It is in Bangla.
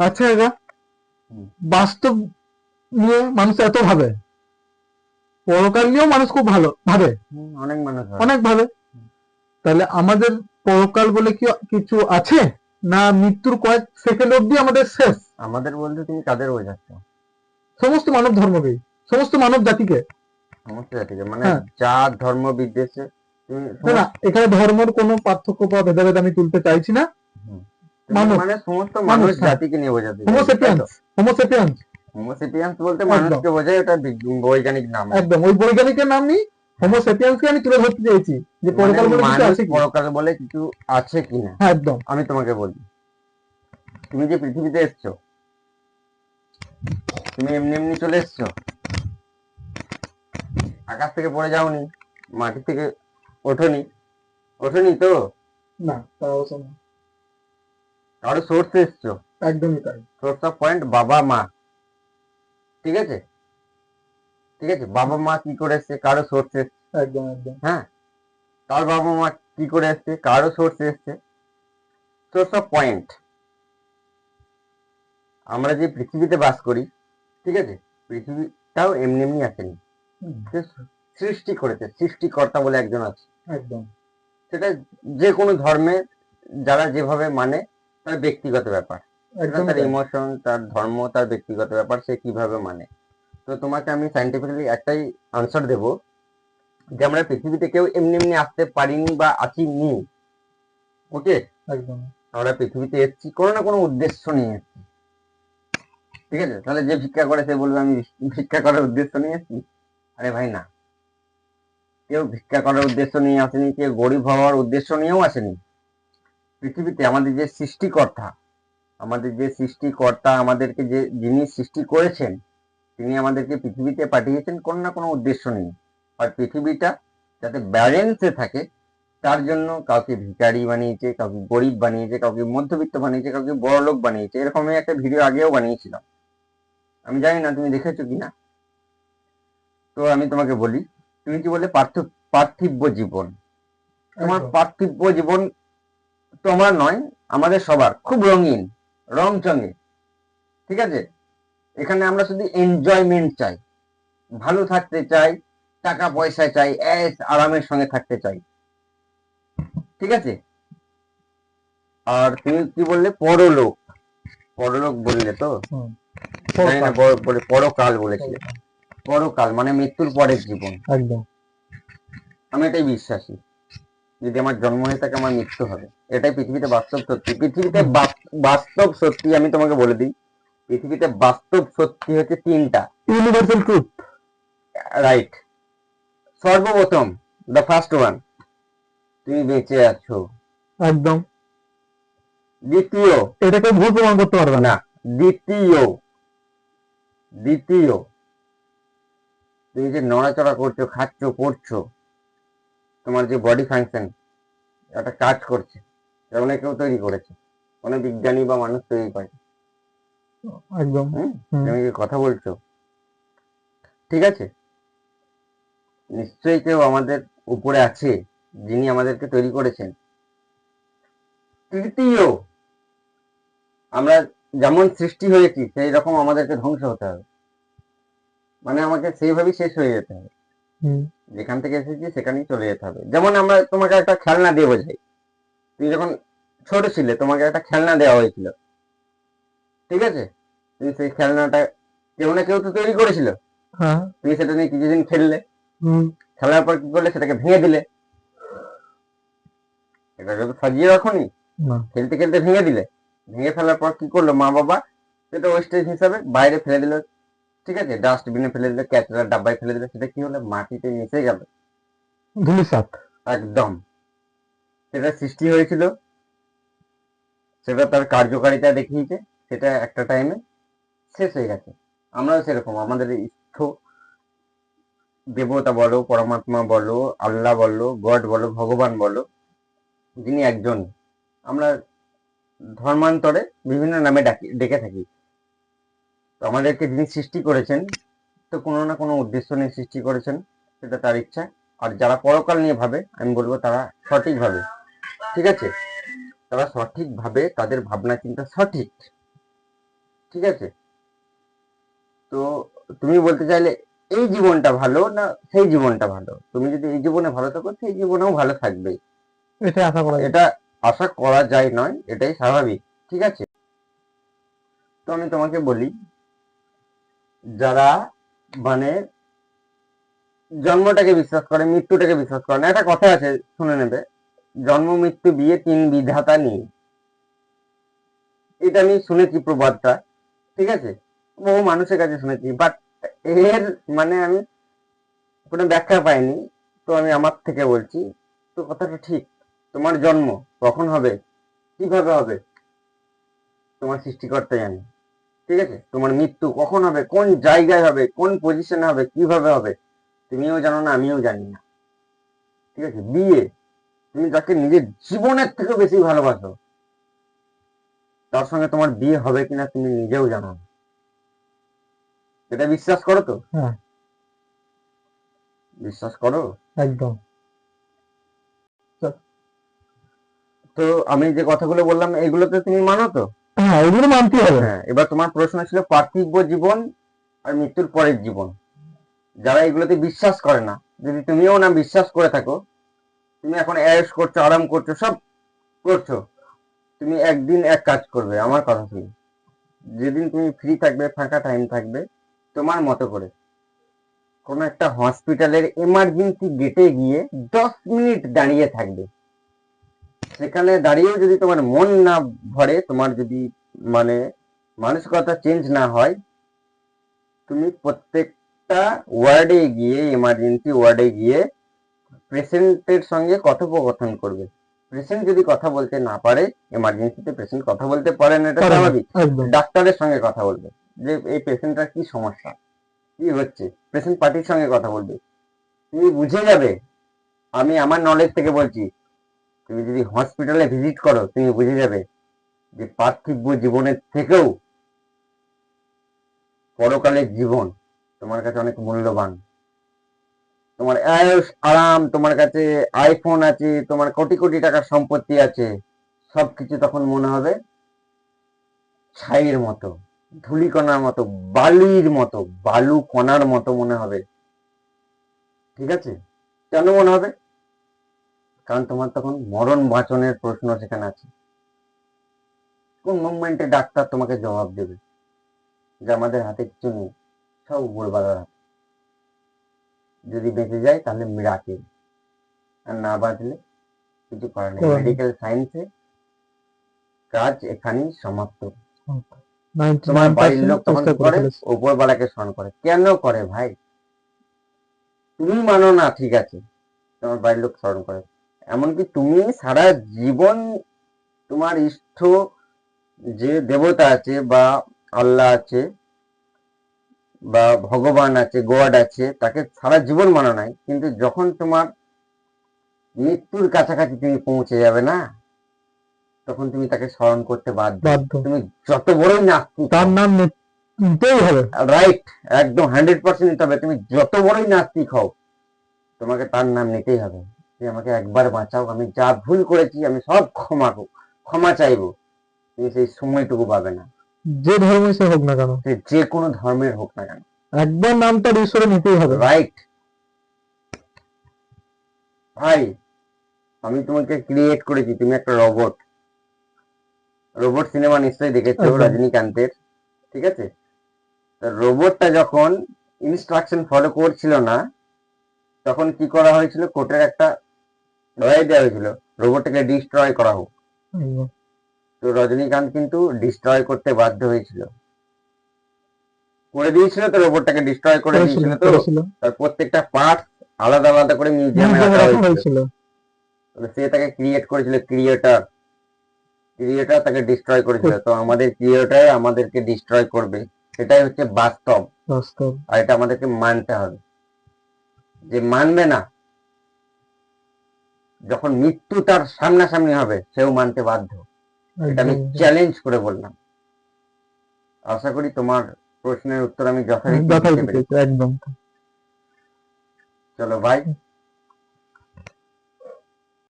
আচ্ছা এরা বাস্তব নিয়ে মানুষ এত ভাবে। পরকাল নিয়েও মানুষ খুব ভালো ভাবে। অনেক মানুষ অনেক ভাবে। তাহলে আমাদের পরকাল বলে কি কিছু আছে? না মৃত্যুর কয়েক সেকেন্ড অব্দি আমাদের শেষ? আমাদের বলতে তুমি কাদের বোঝাচ্ছ? সমস্ত মানব ধর্মকেই। সমস্ত মানব জাতিকে। সমস্ত জাতিকে মানে হ্যাঁ। যা ধর্ম বিদ্বেষে না এখানে ধর্মের কোনো পার্থক্য বা ভেদাভেদ আমি তুলতে চাইছি না। তুমি মানে সমস্ত মানুষ, মানুষ। জাতিকে নিয়ে বোঝাতে হোমোসেপিয়ান্স হোমোসেপিয়ান্স হোমোসেপিয়ান্স বলতে মানুষকে বোঝায় ওটা বৈজ্ঞানিক নাম। একদম ওই বৈজ্ঞানিকের নাম নেই হোমোসেপিয়ান্সকে আমি তুলে ধরতে চেয়েছি যে পরকাল বলে কিছু আছে পরকাল বলে কিছু আছে কিনা হ্যাঁ একদম। আমি তোমাকে বলি। তুমি যে পৃথিবীতে এসছো তুমি এমনি এমনি চলে এসছো আকাশ থেকে পড়ে যাওনি মাটি থেকে ওঠোনি ওঠোনি তো? না। সোর্সে এসছো? একদমই তাই। সোর্স অফ পয়েন্ট বাবা মা। ঠিক আছে? ঠিক আছে? বাবা মা কি করে এসছে? কারও সোর্সে একদম একদম। হ্যাঁ? তার বাবা মা কি করে এসছে? কারও সোর্সে এসছে? সোর্স অফ পয়েন্ট আমরা যে পৃথিবীতে বাস করি ঠিক আছে? পৃথিবীটাও এমনি এমনি আসেনি। সৃষ্টি করেছে সৃষ্টিকর্তা বলে একজন আছে। একদম। সেটা যে কোনো ধর্মে যারা যেভাবে মানে তার ব্যক্তিগত ব্যাপার। তার ইমোশন তার ধর্ম তার ব্যক্তিগত ব্যাপার সে কীভাবে মানে। তো তোমাকে আমি সাইন্টিফিক্যালি একটাই আনসার দেব যে আমরা পৃথিবীতে কেউ এমনি এমনি আসতে পারিনি বা আসিনি ওকে? একদম। আমরা পৃথিবীতে এসেছি কোনো না কোনো উদ্দেশ্য নিয়ে এসেছি। ঠিক আছে? তাহলে যে ভিক্ষা করে সে বলবে আমি ভিক্ষা করার উদ্দেশ্য নিয়ে এসেছি? আরে ভাই না। কেউ ভিক্ষা করার উদ্দেশ্য নিয়ে আসেনি কেউ গরিব হওয়ার উদ্দেশ্য নিয়েও আসেনি। পৃথিবীতে আমাদের যে সৃষ্টিকর্তা আমাদের যে সৃষ্টিকর্তা আমাদেরকে যে যিনি সৃষ্টি করেছেন তিনি আমাদেরকে পৃথিবীতে পাঠিয়েছেন কোনো না কোনো উদ্দেশ্য নিয়ে। আর পৃথিবীটা যাতে ব্যালেন্সে থাকে তার জন্য কাউকে ভিখারি বানিয়েছে কাউকে গরিব বানিয়েছে কাউকে মধ্যবিত্ত বানিয়েছে কাউকে বড় লোক বানিয়েছে। এরকম একটা ভিডিও আগেও বানিয়েছিলাম। আমি জানি না তুমি দেখেছ কিনা। তো আমি তোমাকে বলি তুমি কি বলে পার্থ পার্থিব্য জীবন? তোমার। পার্থিব্য জীবন তোমার নয় আমাদের সবার খুব রঙিন রং চঙে ঠিক আছে? এখানে আমরা শুধু এনজয়মেন্ট চাই ভালো থাকতে চাই টাকা পয়সা চাই এস আরামের সঙ্গে থাকতে চাই ঠিক আছে? আর তুমি কি বললে? পরলোক পরলোক বললে তো? পরকাল। বলেছিলে। পরকাল মানে মৃত্যুর পরের জীবন। একদম। আমি এটাই বিশ্বাসী। যদি আমার জন্ম হয়ে থাকে আমার মৃত্যু হবে। এটাই পৃথিবীতে বাস্তব সত্যি। পৃথিবীতে বাস্তব সত্যি আমি তোমাকে বলে দিই। পৃথিবীতে বাস্তব সত্যি হচ্ছে তিনটা। ইউনিভার্সাল ট্রুথ রাইট সর্বপ্রথম দ্য ফার্স্ট ওয়ান তুমি বেঁচে আছো। একদম। দ্বিতীয়। এটা এটাকে ভুল প্রমাণ করতে পারবে না। না দ্বিতীয়। দ্বিতীয়। তুমি যে নড়াচড়া করছ খাচ্ছ পড়ছো তোমার যে বডি ফাংশন একটা কাজ করছে যেমন কেউ তৈরি করেছে কোনো বিজ্ঞানী বা মানুষ তৈরি করে। একদম। তুমি কি কথা বলছো? ঠিক আছে? নিশ্চয়ই কেউ আমাদের উপরে আছে যিনি আমাদেরকে তৈরি করেছেন। তৃতীয় আমরা যেমন সৃষ্টি হয়েছি সেই রকম আমাদেরকে ধ্বংস হতে হবে। মানে আমাকে সেইভাবেই শেষ হয়ে যেতে হবে। যেখান থেকে এসেছি সেখানেই চলে যেতে হবে। যেমন আমরা তোমাকে একটা খেলনা দিয়ে বোঝাই। তুমি যখন ছোট ছিলে তোমাকে একটা খেলনা দেওয়া হয়েছিল। ঠিক আছে? তুমি সেই খেলনাটা কেউ না কেউ তো তৈরি করেছিল। হ্যাঁ। তুমি সেটা নিয়ে কিছুদিন খেললে। খেলার পর কি করলে? সেটাকে ভেঙে দিলে। এটাকে তো সাজিয়ে রাখোনি? খেলতে খেলতে ভেঙে দিলে। ভেঙে ফেলার পর কি করল মা বাবা? সেটা ওয়েস্টেজ হিসাবে বাইরে ফেলে দিল। ঠিক আছে? ডাস্টবিনে ফেলে দিলে ক্যাচরার ডাব্বায় ফেলে দিলে সেটা কি হলো? মাটিতে মিশে গেল। ধুলিসাত একদম। সেটা সৃষ্টি হয়েছিল। সেটা তার কার্যকারিতা দেখিয়েছে। সেটা একটা টাইমে শেষ হয়ে গেছে। আমরাও সেরকম। আমাদের ইষ্ঠ দেবতা বলো পরমাত্মা বলো আল্লাহ বলো গড বলো ভগবান বলো যিনি একজন আমরা ধর্মান্তরে বিভিন্ন নামে ডাকি ডেকে থাকি। আমাদেরকে যিনি সৃষ্টি করেছেন তো কোনো না কোনো উদ্দেশ্য নিয়ে সৃষ্টি করেছেন সেটা তার ইচ্ছা। আর যারা পরকাল নিয়ে ভাবে আমি বলব তারা সঠিক ভাবে। ঠিক আছে? তারা সঠিক ভাবে তাদের ভাবনা চিন্তা সঠিক। ঠিক আছে? তো তুমি বলতে চাইলে এই জীবনটা ভালো না সেই জীবনটা ভালো? তুমি যদি এই জীবনে ভালো থাকো সেই জীবনেও ভালো থাকবে। এটাই আশা করা এটা আশা করা যায় নয় এটাই স্বাভাবিক। ঠিক আছে? তো আমি তোমাকে বলি যারা মানে জন্মটাকে বিশ্বাস করে, মৃত্যুটাকে বিশ্বাস করে না। একটা কথা আছে, শুনে নেবে। জন্ম, মৃত্যু, বিয়ে তিন বিধাতা নিয়ে। এটা আমি শুনেছি প্রবাদটা, ঠিক আছে? বহু মানুষের কাছে শুনেছি বাট এর মানে আমি কোনো ব্যাখ্যা পাইনি, তো আমি আমার থেকে বলছি। তো কথাটা ঠিক, তোমার জন্ম কখন হবে? কীভাবে হবে? তোমার সৃষ্টিকর্তা জানে ঠিক আছে? তোমার মৃত্যু কখন হবে? কোন জায়গায় হবে? কোন পজিশনে হবে? কীভাবে হবে? তুমিও জানো না আমিও জানি না। ঠিক আছে? বিয়ে তুমি যাকে নিজের জীবনের থেকে বেশি ভালোবাসো তার সঙ্গে তোমার বিয়ে হবে কিনা তুমি নিজেও জানো না। এটা বিশ্বাস করো তো? হ্যাঁ। বিশ্বাস করো? একদম। তো আমি যে কথাগুলো বললাম এগুলোতে তুমি মানো তো? হ্যাঁ হ্যাঁ এবার তোমার প্রশ্ন ছিল পার্থিব জীবন আর মৃত্যুর পরের জীবন। যারা এগুলোতে বিশ্বাস করে না, যদি তুমিও না বিশ্বাস করে থাকো, তুমি এখন করছ, আরাম করছ, সব করছ, তুমি একদিন এক কাজ করবে, আমার কথা শুনে যেদিন তুমি ফ্রি থাকবে, ফাঁকা টাইম থাকবে, তোমার মতো করে কোনো একটা হসপিটালের এমার্জেন্সি গেটে গিয়ে দশ মিনিট দাঁড়িয়ে থাকবে। সেখানে দাঁড়িয়েও যদি তোমার মন না ভরে, তোমার যদি মানে মানসিকতা চেঞ্জ না হয় তুমি প্রত্যেকটা ওয়ার্ডে গিয়ে এমার্জেন্সি ওয়ার্ডে গিয়ে পেশেন্টের সঙ্গে কথোপকথন করবে। পেশেন্ট যদি কথা বলতে না পারে এমার্জেন্সিতে পেশেন্ট কথা বলতে পারে না এটা স্বাভাবিক। ডাক্তারের সঙ্গে কথা বলবে যে এই পেশেন্টটার কি সমস্যা কি হচ্ছে? পেশেন্ট পার্টির সঙ্গে কথা বলবে। তুমি বুঝে যাবে আমি আমার নলেজ থেকে বলছি তুমি যদি হসপিটালে ভিজিট করো তুমি বুঝে যাবে যে পার্থিব জীবনের থেকেও পরকালের জীবন তোমার কাছে অনেক মূল্যবান। তোমার আয়ুষ, আরাম, তোমার কাছে আইফোন আছে, তোমার কোটি কোটি টাকার সম্পত্তি আছে, সবকিছু তখন মনে হবে ছাইয়ের মতো, ধুলিকণার মতো, বালির মতো, বালু কণার মতো মনে হবে। ঠিক আছে? কেন মনে হবে? কারণ তোমার তখন মরণ বাঁচনের প্রশ্ন সেখানে আছে। কোন মুভমেন্টে ডাক্তার তোমাকে জবাব দেবে? যে আমাদের হাতে কিছু নেই সব উপরবালার হাতে। যদি বেঁচে যায় তাহলে মিরাকেল আর না বাঁচলে কিছু করার নেই। মেডিকেল সায়েন্সে কাজ এখানেই সমাপ্ত। তোমার বাড়ির লোক তখন করে উপরবেলাকে স্মরণ করে। কেন করে ভাই? তুমি মানো না ঠিক আছে। তোমার বাড়ির লোক স্মরণ করে। এমনকি তুমি সারা জীবন তোমার ইষ্ট যে দেবতা আছে বা আল্লাহ আছে বা ভগবান আছে গড আছে তাকে সারা জীবন মানো নাই। কিন্তু যখন তোমার মৃত্যুর কাছাকাছি তুমি পৌঁছে যাবে না তখন তুমি তাকে স্মরণ করতে বাধ্য। তুমি যত বড়ই নাস্তিক তার নাম নিতেই হবে। রাইট একদম হান্ড্রেড পার্সেন্ট নিতে হবে। তুমি যত বড়ই নাস্তিক হও তোমাকে তার নাম নিতেই হবে। তুমি আমাকে একবার বাঁচাও। আমি যা ভুল করেছি আমি সব ক্ষমা ক্ষমা চাইব। সেই সময়টুকু পাবে না। যে ধর্মই সে হোক না কেন। যে কোনো ধর্মের হোক না কেন। একবার নাম তার ঈশ্বরে নিতেই হবে। রাইট ভাই আমি তোমাকে ক্রিয়েট করেছি তুমি একটা রোবট রোবট সিনেমা নিশ্চয়ই দেখেছ রজনীকান্তের ঠিক আছে? রোবটটা যখন ইনস্ট্রাকশন ফলো করছিল না তখন কি করা হয়েছিল? কোর্টের একটা লড়াই দেওয়া হয়েছিল। রোবটটাকে ডিস্ট্রয় করা হোক। তো রজনীকান্ত কিন্তু ডিস্ট্রয় করতে বাধ্য হয়েছিল। করে দিয়েছিল তো রোবটটাকে ডিস্ট্রয় করে দিয়েছিল তো। তার প্রত্যেকটা পার্ট আলাদা আলাদা করে মিউজিয়ামে রাখা হয়েছিল। সে তাকে ক্রিয়েট করেছিল ক্রিয়েটার ক্রিয়েটার তাকে ডিস্ট্রয় করেছিল। তো আমাদের ক্রিয়েটার আমাদেরকে ডিস্ট্রয় করবে। সেটাই হচ্ছে বাস্তব। বাস্তব। আর এটা আমাদেরকে মানতে হবে। যে মানবে না যখন মৃত্যু তার সামনাসামনি হবে সেও মানতে বাধ্য। এটা আমি চ্যালেঞ্জ করে বললাম। আশা করি তোমার প্রশ্নের উত্তর আমি যথারীতি একদম। চলো ভাই